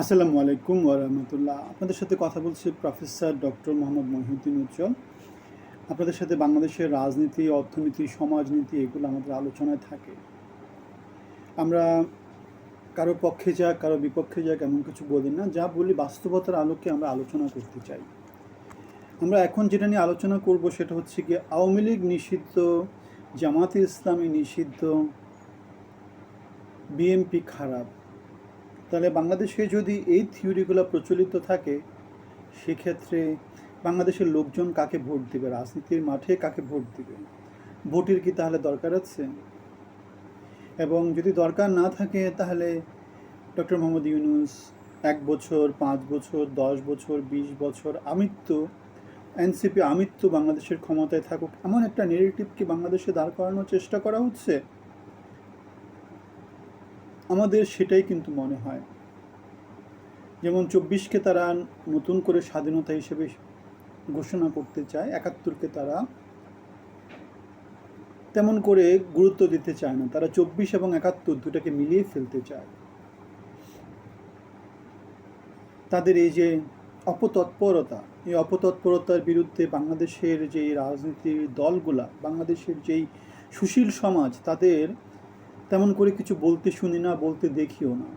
আসসালামু আলাইকুম ওরহমতুল্লাহ আপনাদের সাথে কথা বলছি প্রফেসর ডক্টর মোহাম্মদ মহিউদ্দিন উজ্জ্বল। আপনাদের সাথে বাংলাদেশের রাজনীতি, অর্থনীতি, সমাজনীতি এগুলো আমাদের আলোচনায় থাকে। আমরা কারও পক্ষে যাক, কারও বিপক্ষে যাক, এমন কিছু বলি না, যা বলি বাস্তবতার আলোকে আমরা আলোচনা করতে চাই। আমরা এখন যেটা নিয়ে আলোচনা করব সেটা হচ্ছে কি আওয়ামী লীগ নিষিদ্ধ, জামাতে ইসলামী নিষিদ্ধ, বিএনপি খারাপ। তাহলে বাংলাদেশে যদি এই থিওরিগুলো প্রচলিত থাকে, সেক্ষেত্রে বাংলাদেশের লোকজন কাকে ভোট দিবে? রাজনীতির মাঠে কাকে ভোট দিবে? ভোটের কি তাহলে দরকার আছে? এবং যদি দরকার না থাকে, তাহলে ডক্টর মোহাম্মদ ইউনুস এক বছর, পাঁচ বছর, দশ বছর, বিশ বছর আমৃত্যু এনসিপি আমিত্ব বাংলাদেশের ক্ষমতায় থাকুক, এমন একটা নেগেটিভ কি বাংলাদেশে দাঁড় করানোর চেষ্টা করা হচ্ছে? আমাদের সেটাই কিন্তু মনে হয়। যেমন চব্বিশকে তারা নতুন করে স্বাধীনতা হিসেবে ঘোষণা করতে চায়, একাত্তরকে তারা তেমন করে গুরুত্ব দিতে চায় না। তারা চব্বিশ এবং একাত্তর দুটাকে মিলিয়ে ফেলতে চায়। তাদের এই যে অপতৎপরতা, এই অপতৎপরতার বিরুদ্ধে বাংলাদেশের যে রাজনীতির দলগুলা, বাংলাদেশের যেই সুশীল সমাজ, তাদের তেমন করে কিছু বলতে শুনি না, বলতে দেখিও না।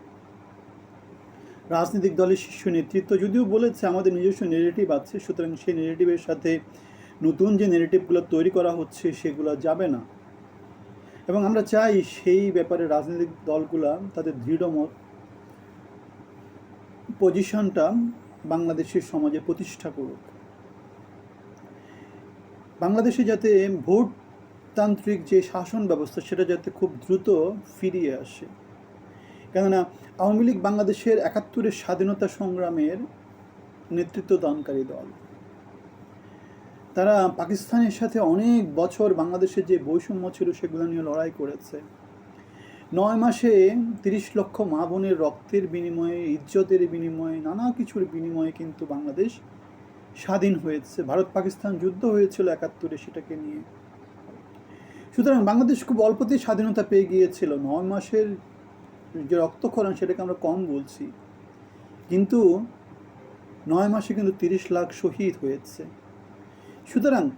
রাজনৈতিক দলের শীর্ষ নেতৃত্ব যদিও বলেছে আমাদের নিজস্ব নেগেটিভ আছে, সুতরাং সেই নেগেটিভের সাথে নতুন যে নেগেটিভগুলো তৈরি করা হচ্ছে সেগুলো যাবে না। এবং আমরা চাই সেই ব্যাপারে রাজনৈতিক দলগুলা তাদের দৃঢ় পজিশনটা বাংলাদেশের সমাজে প্রতিষ্ঠা করুক। বাংলাদেশে যাতে ভোট তান্ত্রিক যে শাসন ব্যবস্থা, সেটা যাতে খুব দ্রুত ফিরিয়ে আসে। কেননা, আওয়ামী লীগ বাংলাদেশের একাত্তরের স্বাধীনতা সংগ্রামের নেতৃত্ব দানকারী দল। তারা পাকিস্তানের সাথে অনেক বছর বাংলাদেশের যে বৈষম্য ছিল, সেগুলো নিয়ে লড়াই করেছে। নয় মাসে তিরিশ লক্ষ মা বোনের রক্তের বিনিময়ে, ইজ্জতের বিনিময়ে, নানা কিছুর বিনিময়ে কিন্তু বাংলাদেশ স্বাধীন হয়েছে। ভারত পাকিস্তান যুদ্ধ হয়েছিল একাত্তরে সেটাকে নিয়ে। সুতরাং বাংলাদেশ খুব অল্পতেই স্বাধীনতা পেয়ে গিয়েছিল। নয় মাসের যে রক্তক্ষরণ সেটাকে আমরা কম বলছি। কিন্তু নয় মাসে কিন্তু তিরিশ লাখ শহীদ হয়েছে। সুতরাং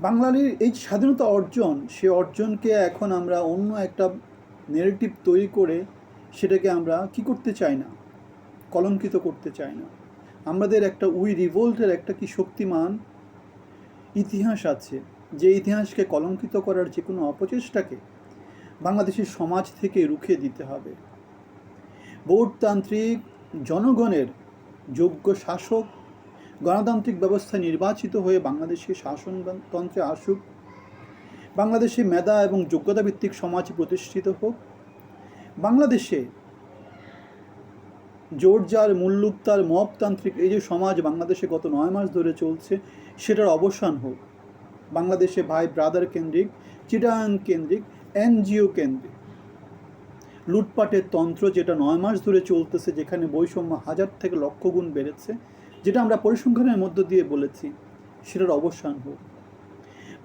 বাঙালির এই স্বাধীনতা অর্জন, সে অর্জনকে এখন আমরা অন্য একটা নেগেটিভ তৈরি করে সেটাকে আমরা কি করতে চাই না? কলঙ্কিত করতে চাই না। আমাদের একটা উই রিভোল্টের একটা কি শক্তিমান ইতিহাস আছে। যে ইতিহাসকে কলঙ্কিত করার যে কোনো অপচেষ্টাকে বাংলাদেশের সমাজ থেকে রুখে দিতে হবে। ভোটতান্ত্রিক জনগণের যোগ্য শাসক, গণতান্ত্রিক ব্যবস্থা নির্বাচিত হয়ে বাংলাদেশে শাসনতন্ত্রে আসুক, বাংলাদেশে মেধা এবং যোগ্যতা ভিত্তিক সমাজ প্রতিষ্ঠিত হোক, বাংলাদেশে জোরজার মুল্লুকতার মপতান্ত্রিক এই যে সমাজ বাংলাদেশে গত নয় মাস ধরে চলছে, সেটার অবসান হোক। বাংলাদেশে ভাই ব্রাদার কেন্দ্রিক, চিটাং কেন্দ্রিক, এনজিও কেন্দ্রিক। লুটপাটের তন্ত্র যেটা নয় মাস ধরে চলতেছে, যেখানে বৈষম্য হাজার থেকে লক্ষ গুণ বেড়েছে, যেটা আমরা পরিসংখ্যানের মধ্য দিয়ে বলেছি, সেটার অবসান হোক।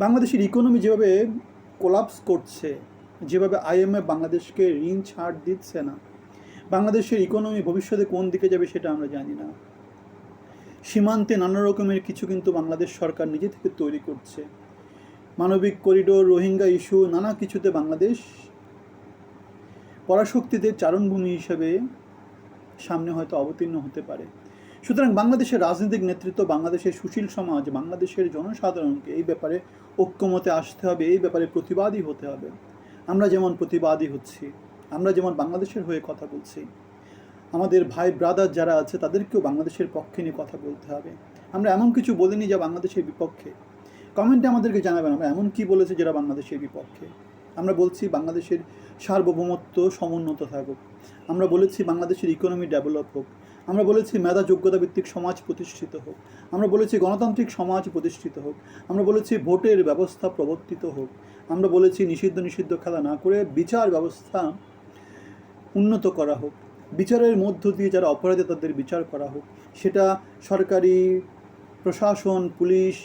বাংলাদেশের ইকোনমি যেভাবে কোলাপস করছে, যেভাবে আইএমএফ বাংলাদেশকে ঋণ ছাড় দিচ্ছে না, বাংলাদেশের ইকোনমি ভবিষ্যতে কোন দিকে যাবে সেটা আমরা জানি না। সীমান্তে নানা রকমের কিছু কিন্তু বাংলাদেশ সরকার নিজে থেকে তৈরি করছে। মানবিক করিডোর, রোহিঙ্গা ইস্যু, নানা কিছুতে বাংলাদেশ পরাশক্তিদের চারণভূমি হিসেবে সামনে হয়তো অবতীর্ণ হতে পারে। সুতরাং বাংলাদেশের রাজনৈতিক নেতৃত্ব, বাংলাদেশের সুশীল সমাজ, বাংলাদেশের জনসাধারণকে এই ব্যাপারে ঐক্যমতে আসতে হবে, এই ব্যাপারে প্রতিবাদী হতে হবে। আমরা যেমন প্রতিবাদী হচ্ছি, আমরা যেমন বাংলাদেশের হয়ে কথা বলছি আমাদের ভাই ব্রাদার যারা আছে, তাদেরকেও বাংলাদেশের পক্ষে নিয়ে কথা বলতে হবে। আমরা এমন কিছু বলিনি যা বাংলাদেশের বিপক্ষে। কমেন্টে আমাদেরকে জানাবেন, আমরা এমন কি বলেছি যারা বাংলাদেশের বিপক্ষে? আমরা বলছি বাংলাদেশের সার্বভৌমত্ব সমুন্নত থাকুক। আমরা বলেছি বাংলাদেশের ইকোনমি ডেভেলপ হোক। আমরা বলেছি মেধা যোগ্যতা ভিত্তিক সমাজ প্রতিষ্ঠিত হোক। আমরা বলেছি গণতান্ত্রিক সমাজ প্রতিষ্ঠিত হোক। আমরা বলেছি ভোটের ব্যবস্থা প্রবর্তিত হোক। আমরা বলেছি নিষিদ্ধ নিষিদ্ধ খেলা না করে বিচার ব্যবস্থা উন্নত করা হোক। বিচারের মধ্য দিয়ে যারা অপরাধী তাদের বিচার করা হোক, সেটা সরকারি, প্রশাসন, পুলিশ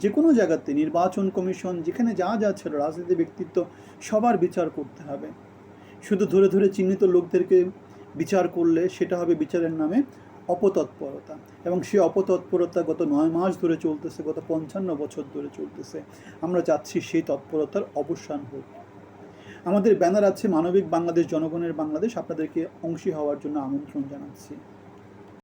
যে কোনো জায়গাতে, নির্বাচন কমিশন, যেখানে যা যা ছিল, রাজনীতি, ব্যক্তিত্ব, সবার বিচার করতে হবে। শুধু ধরে ধরে চিহ্নিত লোকদেরকে বিচার করলে সেটা হবে বিচারের নামে অপতৎপরতা। এবং সেই অপতৎপরতা গত নয় মাস ধরে চলতেছে, গত পঞ্চান্ন বছর ধরে চলতেছে। আমরা চাচ্ছি সেই তৎপরতার অবসান হোক। আমাদের ব্যানার আছে মানবিক বাংলাদেশ জনগণের বাংলাদেশ। আপনাদেরকে অংশী হওয়ার জন্য আমন্ত্রণ জানাচ্ছি।